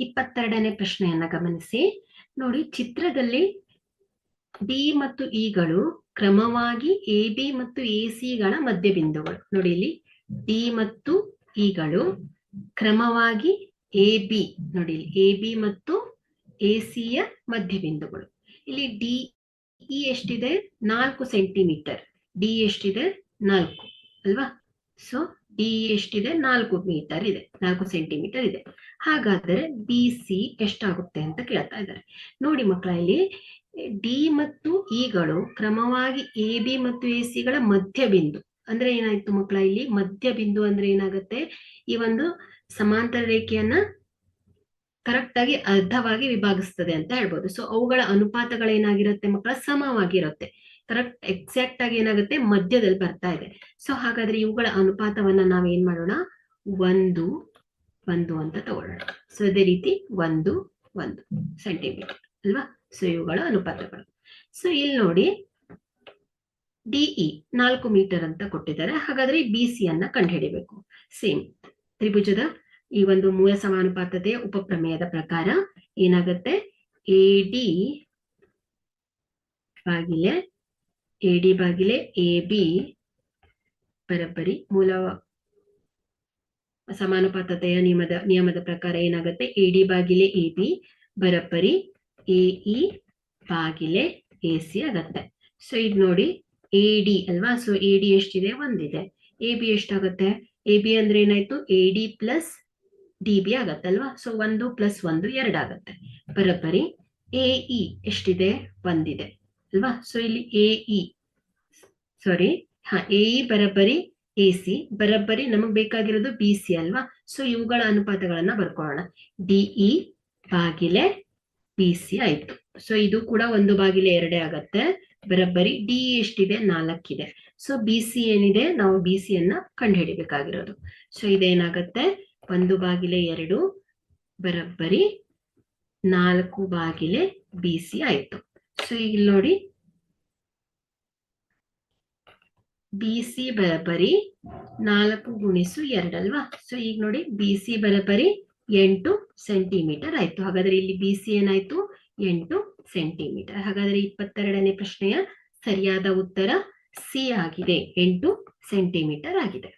ಇಪ್ಪತ್ತೆರಡನೇ ಪ್ರಶ್ನೆಯನ್ನ ಗಮನಿಸಿ. ನೋಡಿ, ಚಿತ್ರದಲ್ಲಿ ಡಿ ಮತ್ತು ಇಗಳು ಕ್ರಮವಾಗಿ ಎ ಬಿ ಮತ್ತು ಎ ಗಳ ಮಧ್ಯಬಿಂದುಗಳು. ನೋಡಿ ಇಲ್ಲಿ ಡಿ ಮತ್ತು ಇಗಳು ಕ್ರಮವಾಗಿ ಎ ಬಿ ನೋಡಿ ಎ ಬಿ ಮತ್ತು ಎ ಯ ಮಧ್ಯಬಿಂದುಗಳು. ಇಲ್ಲಿ ಡಿ ಇ ಎಷ್ಟಿದೆ? ನಾಲ್ಕು ಸೆಂಟಿಮೀಟರ್. ಡಿ ಎಷ್ಟಿದೆ? ನಾಲ್ಕು. ಅಲ್ವಾ? ಸೊ ಡಿ ಎಷ್ಟಿದೆ? ನಾಲ್ಕು ಮೀಟರ್ ಇದೆ. ನಾಲ್ಕು ಸೆಂಟಿಮೀಟರ್ ಇದೆ. ಹಾಗಾದರೆ ಬಿ ಸಿ ಎಷ್ಟಾಗುತ್ತೆ ಅಂತ ಕೇಳ್ತಾ ಇದ್ದಾರೆ. ನೋಡಿ ಮಕ್ಕಳ ಇಲ್ಲಿ ಡಿ ಮತ್ತು ಇಗಳು ಕ್ರಮವಾಗಿ ಎ ಬಿ ಮತ್ತು ಎ ಸಿಗಳ ಮಧ್ಯ ಬಿಂದು ಅಂದ್ರೆ ಏನಾಯ್ತು ಮಕ್ಕಳ ಇಲ್ಲಿ? ಮಧ್ಯ ಬಿಂದು ಅಂದ್ರೆ ಏನಾಗುತ್ತೆ? ಈ ಒಂದು ಸಮಾಂತರ ರೇಖೆಯನ್ನ ಕರೆಕ್ಟ್ ಆಗಿ ಅರ್ಧವಾಗಿ ವಿಭಾಗಿಸ್ತದೆ ಅಂತ ಹೇಳ್ಬೋದು. ಸೊ ಅವುಗಳ ಅನುಪಾತಗಳೇನಾಗಿರುತ್ತೆ ಮಕ್ಕಳ? ಸಮವಾಗಿರುತ್ತೆ. ಕರೆಕ್ಟ್ ಎಕ್ಸಾಕ್ಟ್ ಆಗಿ ಏನಾಗುತ್ತೆ? ಮಧ್ಯದಲ್ಲಿ ಬರ್ತಾ ಇದೆ. ಸೊ ಹಾಗಾದ್ರೆ ಇವುಗಳ ಅನುಪಾತವನ್ನ ನಾವ್ ಏನ್ ಮಾಡೋಣ? ಒಂದು ಒಂದು ಅಂತ ತಗೊಳ್ಳೋಣ. ಸೊ ಅದೇ ರೀತಿ ಒಂದು ಒಂದು ಸೆಂಟಿಮೀಟರ್ ಅಲ್ವಾ? ಸೊ ಇವುಗಳ ಅನುಪಾತಗಳು. ಸೊ ಇಲ್ಲಿ ನೋಡಿ. ಡಿಇ ನಾಲ್ಕು ಮೀಟರ್ ಅಂತ ಕೊಟ್ಟಿದ್ದಾರೆ. ಹಾಗಾದ್ರೆ ಬಿ ಸಿ ಅನ್ನ ಕಂಡುಹಿಡಿಬೇಕು. ಸೇಮ್ ತ್ರಿಭುಜದ ಈ ಒಂದು ಮೂಲ ಸಮಾನುಪಾತತೆಯ ಉಪಪ್ರಮೇಯದ ಪ್ರಕಾರ ಏನಾಗುತ್ತೆ? ಎ ಡಿ ಬಾಗಿಲೆ ಎ ಡಿ ಬಾಗಿಲೆ ಎ ಬಿ ಬರಬ್ಬರಿ ಮೂಲ ಸಮಾನುಪಾತತೆಯ ನಿಯಮದ ನಿಯಮದ ಪ್ರಕಾರ ಏನಾಗುತ್ತೆ? ಎ ಡಿ ಬಾಗಿಲೆ ಎ ಬಿ ಬರಬ್ಬರಿ ಎ ಇ ಬಾಗಿಲೆ ಎ ಸಿ ಆಗತ್ತೆ. ಸೊ ಇದು ನೋಡಿ ಎ ಡಿ ಅಲ್ವಾ? ಸೊ ಎ ಡಿ ಎಷ್ಟಿದೆ? ಒಂದಿದೆ. ಎ ಬಿ ಎಷ್ಟಾಗುತ್ತೆ? ಎ ಬಿ ಅಂದ್ರೆ ಏನಾಯ್ತು? A D plus D B ಆಗತ್ತಲ್ವಾ so ಒಂದು ಪ್ಲಸ್ ಒಂದು ಎರಡಾಗತ್ತೆ. ಬರಬ್ಬರಿ ಎ ಇ ಎಷ್ಟಿದೆ? ಒಂದಿದೆ. ಅಲ್ವಾ? ಸೊ ಇಲ್ಲಿ ಎ ಇ ಸಾರಿ ಹಾ ಎ ಇ ಬರಬ್ಬರಿ ಎ ಸಿ ಬರಬ್ಬರಿ ನಮಗ್ ಬೇಕಾಗಿರೋದು ಬಿ ಸಿ ಅಲ್ವಾ? ಸೊ ಇವುಗಳ ಅನುಪಾತಗಳನ್ನ ಬರ್ಕೊಳ್ಳೋಣ. ಡಿಇ ಬಾಗಿಲೆ ಬಿ ಸಿ ಆಯ್ತು. ಸೊ ಇದು ಕೂಡ ಒಂದು ಬಾಗಿಲೆ ಎರಡೇ ಆಗತ್ತೆ. ಬರಬ್ಬರಿ ಡಿ ಎಷ್ಟಿದೆ? ನಾಲ್ಕಿದೆ. ಸೊ ಬಿ ಸಿ ಏನಿದೆ? ನಾವು ಬಿ ಸಿ ಅನ್ನ ಕಂಡುಹಿಡಿಬೇಕಾಗಿರೋದು. ಸೊ ಇದೇನಾಗತ್ತೆ? ಒಂದು ಬಾಗಿಲೆ ಎರಡು, ಬರಬ್ಬರಿ ನಾಲ್ಕು ಬಾಗಿಲೆ ಬಿ ಸಿ ಆಯ್ತು. ಸೊ ಇಲ್ಲಿ ನೋಡಿ ಬಿ ಸಿ ಬರಬರಿ ನಾಲ್ಕು ಗುಣಿಸು ಎರಡಲ್ವಾ ಸೊ ಈಗ ನೋಡಿ ಬಿ ಸಿ ಬರಬರಿ ಎಂಟು ಸೆಂಟಿಮೀಟರ್ ಆಯ್ತು. ಹಾಗಾದ್ರೆ ಇಲ್ಲಿ ಬಿ ಸಿ ಏನಾಯ್ತು? ಎಂಟು ಸೆಂಟಿಮೀಟರ್ ಹಾಗಾದ್ರೆ ಇಪ್ಪತ್ತೆರಡನೇ ಪ್ರಶ್ನೆಯ ಸರಿಯಾದ ಉತ್ತರ ಸಿ ಆಗಿದೆ. ಎಂಟು ಸೆಂಟಿಮೀಟರ್ ಆಗಿದೆ.